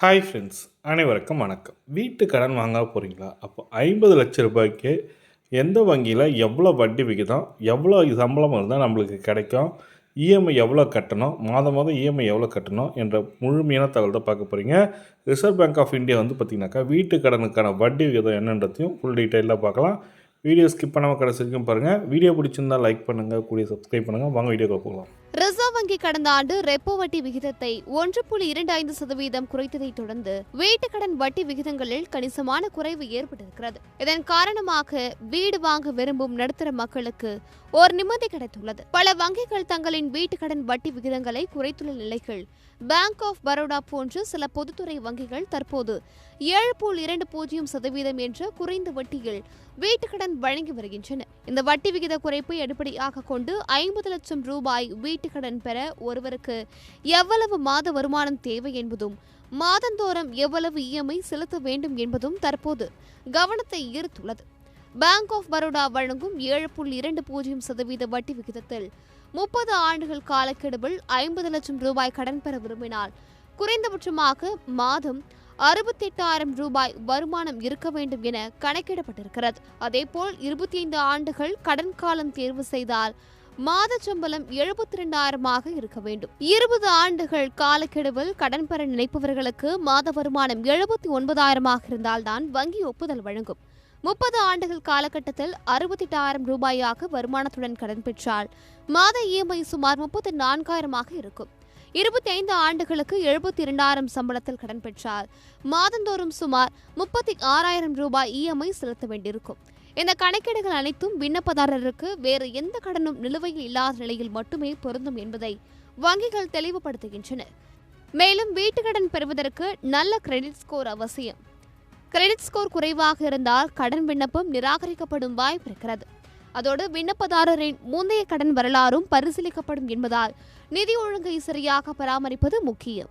Hi friends அனைவருக்கும் வணக்கம். வீட்டு கடன் வாங்க போகிறீங்களா அப்போ ஐம்பது லட்ச ரூபாய்க்கு எந்த வங்கியில் எவ்வளோ வட்டி விகிதம் எவ்வளோ சம்பளம் இருந்தால் நம்மளுக்கு கிடைக்கும் இஎம்ஐ எவ்வளோ கட்டணும் மாதம் மாதம் இஎம்ஐ எவ்வளோ கட்டணும் என்ற முழுமையான தகவல் தான் பார்க்க போகிறீங்க ரிசர்வ் பேங்க் ஆஃப் இந்தியா வந்து பார்த்திங்கனாக்கா வீட்டு கடனுக்கான வட்டி விகிதம் என்னன்றதையும் ஃபுல் டீட்டெயிலாக பார்க்கலாம். வீடியோ ஸ்கிப் பண்ணாமல் கடைசி வரைக்கும் பாருங்கள் வீடியோ பிடிச்சிருந்தா லைக் பண்ணுங்கள் கூடிய சப்ஸ்கிரைப் பண்ணுங்கள் வாங்க வீடியோக்குள்ள போகலாம். ரிசர்வ் வங்கி கடந்த ஆண்டு ரெப்போ வட்டி விகிதத்தை ஒன்று புள்ளி இரண்டு ஐந்து சதவீதம் குறைத்ததைத் தொடர்ந்து வீட்டுக்கடன் வட்டி விகிதங்களில் கணிசமான குறைவு ஏற்பட்டிருக்கிறது. இதன் காரணமாக வீடு வாங்க விரும்பும் நடுத்தர மக்களுக்கு ஒரு நிம்மதி கிடைத்துள்ளது. பல வங்கிகள் தங்களின் வீட்டுக்கடன் வட்டி விகிதங்களை குறைத்துள்ள நிலைகள் பேங்க் ஆஃப் பரோடா போன்ற சில பொதுத்துறை வங்கிகள் தற்போது ஏழு புள்ளி இரண்டு பூஜ்ஜியம் சதவீதம் என்ற குறைந்த வட்டியில் வீட்டுக்கடன் வழங்கி வருகின்றன. இந்த வட்டி விகித குறைப்பை அடிப்படையாக கொண்டு ஐம்பது லட்சம் ரூபாய் வீட்டுக்கடன் பெற ஒருவருக்கு எவ்வளவு மாத வருமானம் தேவை என்பதும் மாதந்தோறும் எவ்வளவு இஎம்ஐ செலுத்த வேண்டும் என்பதும் தற்போது கவனத்தை ஈர்த்துள்ளது. பேங்க் ஆஃப் பரோடா வழங்கும் ஏழு புள்ளி இரண்டு பூஜ்ஜியம் சதவீத வட்டி விகிதத்தில் முப்பது ஆண்டுகள் காலக்கெடுவில் ஐம்பது லட்சம் ரூபாய் கடன் பெற விரும்பினால் குறைந்தபட்சமாக மாதம் அறுபத்தெட்டாயிரம் ரூபாய் வருமானம் இருக்க வேண்டும் என கணக்கிடப்பட்டிருக்கிறது. அதேபோல் இருபத்தி ஐந்து ஆண்டுகள் கடன் காலம் தேர்வு செய்தால் மாத சம்பளம் எழுபத்தி ரெண்டாயிரமாக இருக்க வேண்டும். இருபது ஆண்டுகள் காலக்கெடுவில் கடன் பெற நினைப்பவர்களுக்கு மாத வருமானம் எழுபத்தி ஒன்பதாயிரமாக இருந்தால்தான் வங்கி ஒப்புதல் வழங்கும். முப்பது ஆண்டுகள் காலகட்டத்தில் அறுபத்தெட்டாயிரம் ரூபாயாக வருமானத்துடன் கடன் பெற்றால் மாத இஎம்ஐ சுமார் முப்பத்தி நான்காயிரமாக இருக்கும். இருபத்தி ஐந்து ஆண்டுகளுக்கு எழுபத்தி இரண்டாயிரம் சம்பளத்தில் கடன் பெற்றால் மாதந்தோறும் சுமார் முப்பத்தி ஆறாயிரம் ரூபாய் இஎம்ஐ செலுத்த வேண்டியிருக்கும். இந்த கணக்கீடுகள் அனைத்தும் விண்ணப்பதாரருக்கு வேறு எந்த கடனும் நிலுவையில் இல்லாத நிலையில் மட்டுமே பொருந்தும் என்பதை வங்கிகள் தெளிவுபடுத்துகின்றன மேலும் வீட்டுக்கடன் பெறுவதற்கு நல்ல கிரெடிட் ஸ்கோர் அவசியம். கிரெடிட் ஸ்கோர் குறைவாக இருந்தால் கடன் விண்ணப்பம் நிராகரிக்கப்படும் வாய்ப்பு இருக்கிறது. அதோடு விண்ணப்பதாரரின் முந்தைய கடன் வரலாறும் பரிசீலிக்கப்படும் என்பதால் நிதி ஒழுங்கை சரியாக பராமரிப்பது முக்கியம்.